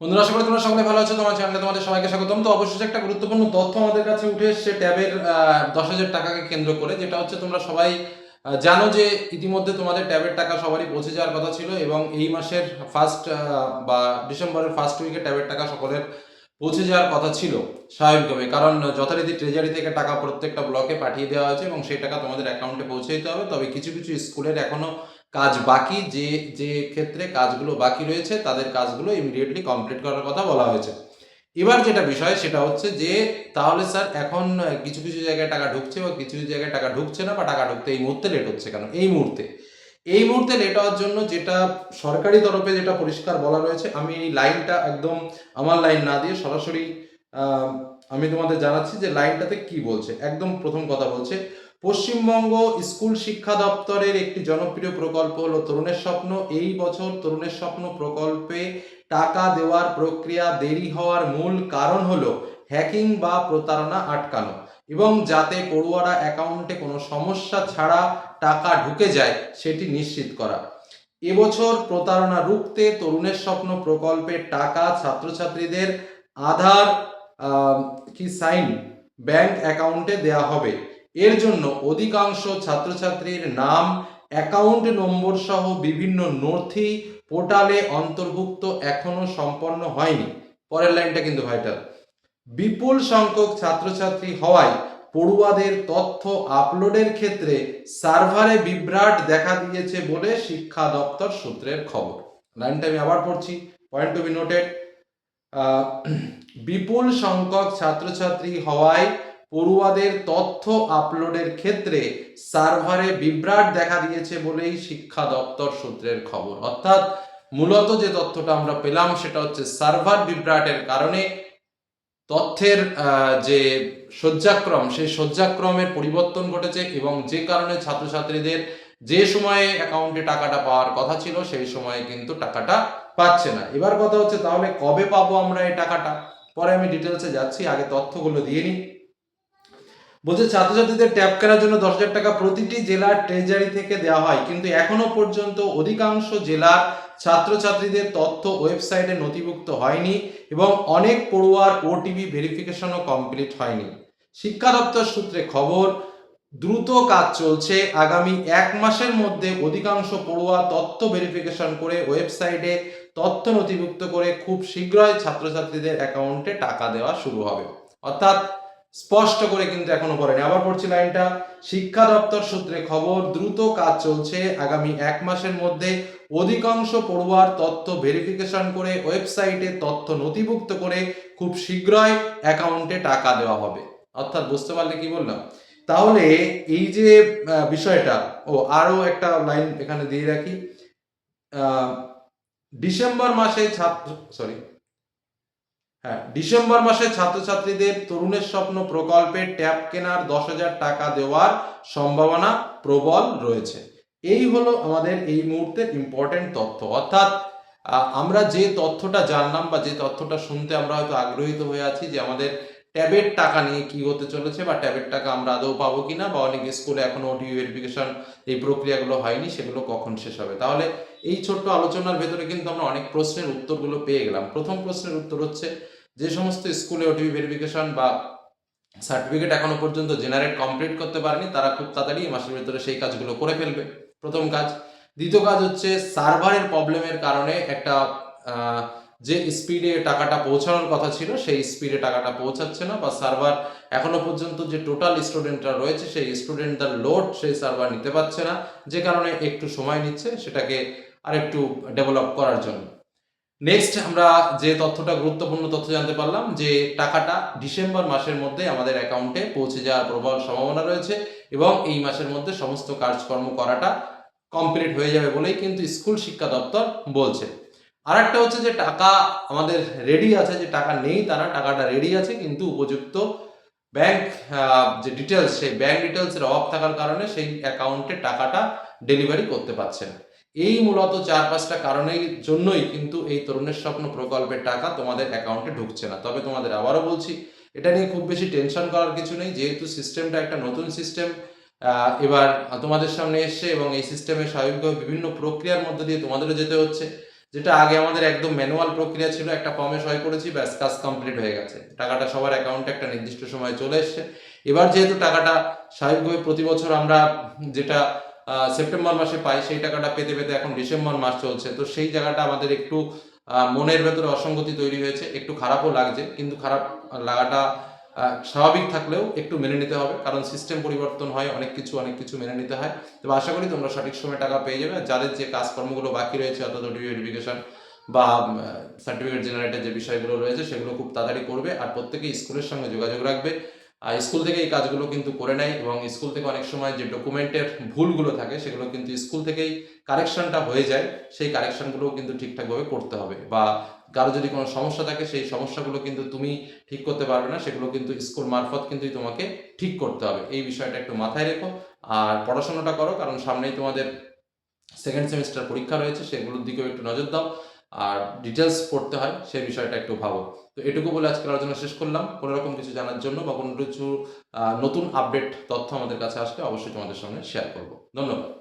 বন্ধুরা, আশা করি তোমরা সকলে ভালো আছো, তোমার চ্যানেলে তোমাদের সবাইকে স্বাগতম। তো অবশ্যই একটা গুরুত্বপূর্ণ তথ্য আমাদের কাছে উঠে এসছে ট্যাবের দশ হাজার টাকাকে কেন্দ্র করে, যেটা হচ্ছে তোমরা সবাই জানো যে ইতিমধ্যে তোমাদের ট্যাবের টাকা সবারই পৌঁছে যাওয়ার কথা ছিল এবং এই মাসের ফার্স্ট বা ডিসেম্বরের ফার্স্ট উইকে ট্যাবের টাকা সকলের পৌঁছে যাওয়ার কথা ছিল স্বাভাবিকভাবে কারণ যথারীতি ট্রেজারি থেকে টাকা প্রত্যেকটা ব্লকে পাঠিয়ে দেওয়া হয়েছে এবং সেই টাকা তোমাদের অ্যাকাউন্টে পৌঁছে দিতে হবে। তবে কিছু কিছু স্কুলের এখনও কাজ বাকি, যে যে ক্ষেত্রে কাজগুলো বাকি রয়েছে, তাদের কাজগুলো ইমিডিয়েটলি কমপ্লিট করার কথা বলা হয়েছে। এবার যেটা বিষয়, সেটা হচ্ছে যে, তাহলে স্যার এখন কিছু কিছু জায়গায় টাকা ঢুকছে বা কিছু কিছু জায়গায় টাকা ঢুকছে না বা টাকা ঢুকতে এই মুহূর্তে লেট হচ্ছে কেন? এই মুহূর্তে। এই মুহূর্তে লেট হওয়ার জন্য যেটা সরকারি তরফে যেটা পরিষ্কার বলা রয়েছে, আমি এই লাইনটা একদম আমার লাইন না দিয়ে সরাসরি আমি তোমাদের জানাচ্ছি যে লাইনটাতে কি বলছে। একদম প্রথম কথা বলছে, পশ্চিমবঙ্গ স্কুল শিক্ষা দপ্তরের একটি জনপ্রিয় প্রকল্প হলো তরুণের স্বপ্ন। এই বছর তরুণের স্বপ্ন প্রকল্পে টাকা দেওয়ার প্রক্রিয়া দেরি হওয়ার মূল কারণ হলো হ্যাকিং বা প্রতারণা আটকানো। এবং যাতে পড়ুয়ারা অ্যাকাউন্টে কোনো সমস্যা ছাড়া টাকা ঢুকে যায়, সেটি নিশ্চিত করা। এবছর প্রতারণা রুখতে তরুণের স্বপ্ন প্রকল্পে টাকা ছাত্রছাত্রীদের আধার কি সাইন ব্যাংক অ্যাকাউন্টে দেয়া হবে। এর জন্য অধিকাংশ ছাত্রছাত্রীর নাম, অ্যাকাউন্ট নম্বর সহ বিভিন্ন নথি পোর্টালে অন্তর্ভুক্ত এখনও সম্পন্ন হয়নি। পরের লাইনটা কিন্তু ভাইটাল। বিপুল সংখ্যক ছাত্রছাত্রী হওয়ায় পড়ুয়াদের তথ্য আপলোডের ক্ষেত্রে সার্ভারে বিভ্রাট দেখা দিয়েছে বলে শিক্ষা দপ্তর সূত্রের খবর। লাইনটা আমি আবার পড়ছি পয়েন্ট টু বি নোটেড বিপুল সংখ্যক ছাত্রছাত্রী হওয়ায় পড়ুয়াদের তথ্য আপলোডের ক্ষেত্রে সার্ভারে বিভ্রাট দেখা দিয়েছে বলেই শিক্ষা দপ্তর সূত্রের খবর। অর্থাৎ মূলত যে তথ্যটা আমরা পেলাম সেটা হচ্ছে সার্ভার বিভ্রাটের কারণে তথ্যের যে শয্যাক্রম, সেই শয্যাক্রমের পরিবর্তন ঘটেছে এবং যে কারণে ছাত্রছাত্রীদের যে সময়ে অ্যাকাউন্টে টাকাটা পাওয়ার কথা ছিল, সেই সময়ে কিন্তু টাকাটা পাচ্ছে না। এবার কথা হচ্ছে, তাহলে কবে পাবো আমরা এই টাকাটা? পরে আমি ডিটেলসে যাচ্ছি, আগে তথ্যগুলো দিয়ে নিই। বলছে, ছাত্রছাত্রীদের ট্যাব কেনার জন্য দশ হাজার টাকা প্রতিটি জেলার ট্রেজারি থেকে দেওয়া হয়। কিন্তু এখনও পর্যন্ত অধিকাংশ জেলার ছাত্রছাত্রীদের তথ্য ওয়েবসাইটে নথিভুক্ত হয়নি এবং অনেক পড়ুয়ার ওটিপি ভেরিফিকেশনও কমপ্লিট হয়নি। শিক্ষা দপ্তর সূত্রে খবর, দ্রুত কাজ চলছে। আগামী এক মাসের মধ্যে অধিকাংশ পড়ুয়া তথ্য ভেরিফিকেশন করে ওয়েবসাইটে তথ্য নথিভুক্ত করে খুব শীঘ্রই ছাত্রছাত্রীদের অ্যাকাউন্টে টাকা দেওয়া শুরু হবে। অর্থাৎ স্পষ্ট করে কিন্তু এখনও পড়েনি আবার পড়ছি লাইনটা, শিক্ষা দপ্তর সূত্রে খবর, দ্রুত কাজ চলছে। আগামী এক মাসের মধ্যে অধিকাংশ পড়ুয়ার তথ্য ভেরিফিকেশন করে ওয়েবসাইটে তথ্য নথিভুক্ত করে খুব শীঘ্রই অ্যাকাউন্টে টাকা দেওয়া হবে। অর্থাৎ বুঝতে পারলে কি বললাম? তাহলে এই যে বিষয়টা, ও আরও একটা লাইন এখানে দিয়ে রাখি। ডিসেম্বর মাসে ছাত্র সরি হ্যাঁ ডিসেম্বর মাসে ছাত্রছাত্রীদের তরুণের স্বপ্ন প্রকল্পে ট্যাব কেনার দশ হাজার টাকা দেওয়ার সম্ভাবনা প্রবল রয়েছে। এই হলো আমাদের এই মুহূর্তের ইম্পর্টেন্ট তথ্য। অর্থাৎ আমরা যে তথ্যটা জানলাম বা যে তথ্যটা শুনতে আমরা হয়তো আগ্রহীত হয়ে আছি যে আমাদের ট্যাবের টাকা নিয়ে কি হতে চলেছে বা ট্যাবের টাকা আমরা আদৌ পাবো কিনা বা অনেক স্কুলে এখনও ওটিপি ভেরিফিকেশন এই প্রক্রিয়াগুলো হয়নি, সেগুলো কখন শেষ হবে? তাহলে এই ছোট্ট আলোচনার ভেতরে কিন্তু আমরা অনেক প্রশ্নের উত্তরগুলো পেয়ে গেলাম। প্রথম প্রশ্নের উত্তর হচ্ছে যে সমস্ত স্কুলে ওটিপি ভেরিফিকেশন বা সার্টিফিকেট এখনও পর্যন্ত জেনারেট কমপ্লিট করতে পারেনি, তারা খুব তাড়াতাড়ি মাসের ভিতরে সেই কাজগুলো করে ফেলবে। প্রথম কাজ। দ্বিতীয় কাজ হচ্ছে সার্ভারের প্রবলেমের কারণে একটা যে স্পিডে টাকাটা পৌঁছানোর কথা ছিল, সেই স্পিডে টাকাটা পৌঁছাচ্ছে না বা সার্ভার এখনও পর্যন্ত যে টোটাল স্টুডেন্টরা রয়েছে, সেই স্টুডেন্টদের লোড সেই সার্ভার নিতে পারছে না। যে কারণে একটু সময় নিচ্ছে সেটাকে আরেকটু ডেভেলপ করার জন্য। নেক্সট আমরা যে তথ্যটা গুরুত্বপূর্ণ তথ্য জানতে পারলাম, যে টাকাটা ডিসেম্বর মাসের মধ্যে আমাদের অ্যাকাউন্টে পৌঁছে যাওয়ার প্রবল সম্ভাবনা রয়েছে এবং এই মাসের মধ্যে সমস্ত কাজকর্ম করাটা কমপ্লিট হয়ে যাবে বলেই কিন্তু স্কুল শিক্ষা দপ্তর বলছে। আর একটা হচ্ছে যে টাকা আমাদের রেডি আছে, যে টাকা নেই তারা, টাকাটা রেডি আছে, কিন্তু উপযুক্ত ব্যাংক যে ডিটেলস সেই ব্যাংক ডিটেলসের অভাব থাকার কারণে সেই অ্যাকাউন্টে টাকাটা ডেলিভারি করতে পারছে না। এই মূলত চার পাঁচটা কারণের জন্যই কিন্তু এই তরুণের স্বপ্ন প্রকল্পের টাকা তোমাদের অ্যাকাউন্টে ঢুকছে না। তবে তোমাদের আবারও বলছি, এটা নিয়ে খুব বেশি টেনশন করার কিছু নেই, যেহেতু সিস্টেমটা একটা নতুন সিস্টেম এবার তোমাদের সামনে এসছে এবং এই সিস্টেমে স্বাভাবিকভাবে বিভিন্ন প্রক্রিয়ার মধ্যে দিয়ে তোমাদেরও যেতে হচ্ছে, যেটা আগে আমাদের একদম ম্যানুয়াল প্রক্রিয়া ছিল, একটা ফর্মে সই করেছি, ব্যাস, কাজ কমপ্লিট হয়ে গেছে। টাকাটা সবার অ্যাকাউন্টে একটা নির্দিষ্ট সময় চলে এসছে। এবার যেহেতু টাকাটা স্বাভাবিকভাবে প্রতি বছর আমরা যেটা সেপ্টেম্বর মাসে পাই, সেই টাকাটা পেতে পেতে এখন ডিসেম্বর মাস চলছে। তো সেই জায়গাটা আমাদের একটু মনের ভেতরে অসঙ্গতি তৈরি হয়েছে, একটু খারাপও লাগছে, কিন্তু খারাপ লাগাটা স্বাভাবিক থাকলেও একটু মেনে নিতে হবে, কারণ সিস্টেম পরিবর্তন হয়, অনেক কিছু অনেক কিছু মেনে নিতে হয়। তবে আশা করি তোমরা সঠিক সময় টাকা পেয়ে যাবে যাদের যে কাজকর্মগুলো বাকি রয়েছে, অর্থাৎ ভেরিফিকেশন বা সার্টিফিকেট জেনারেটের যে বিষয়গুলো রয়েছে, সেগুলো খুব তাড়াতাড়ি করবে, আর প্রত্যেকে স্কুলের সঙ্গে যোগাযোগ রাখবে। স্কুল থেকে এই কাজগুলো কিন্তু করে নেয় এবং স্কুল থেকে অনেক সময় যে ডকুমেন্টের ভুলগুলো থাকে সেগুলো কিন্তু স্কুল থেকেই কারেকশনটা হয়ে যায়, সেই কারেকশনগুলো কিন্তু ঠিকঠাকভাবে করতে হবে। বা কারও যদি কোনো সমস্যা থাকে সেই সমস্যাগুলো কিন্তু তুমি ঠিক করতে পারবে না, সেগুলো কিন্তু স্কুল মারফত কিন্তু তোমাকে ঠিক করতে হবে। এই বিষয়টা একটু মাথায় রেখো। আর পড়াশোনাটা করো, কারণ সামনেই তোমাদের সেকেন্ড সেমিস্টার পরীক্ষা রয়েছে, সেগুলোর দিকেও একটু নজর দাও। আর ডিটেলস পড়তে হয়, সেই বিষয়টা একটু ভাবো। তো এটুকু বলে আজকের আলোচনা শেষ করলাম। কোনো রকম কিছু জানার জন্য বা কোনো কিছু নতুন আপডেট তথ্য আমাদের কাছে আসলে অবশ্যই তোমাদের সঙ্গে শেয়ার করব। ধন্যবাদ।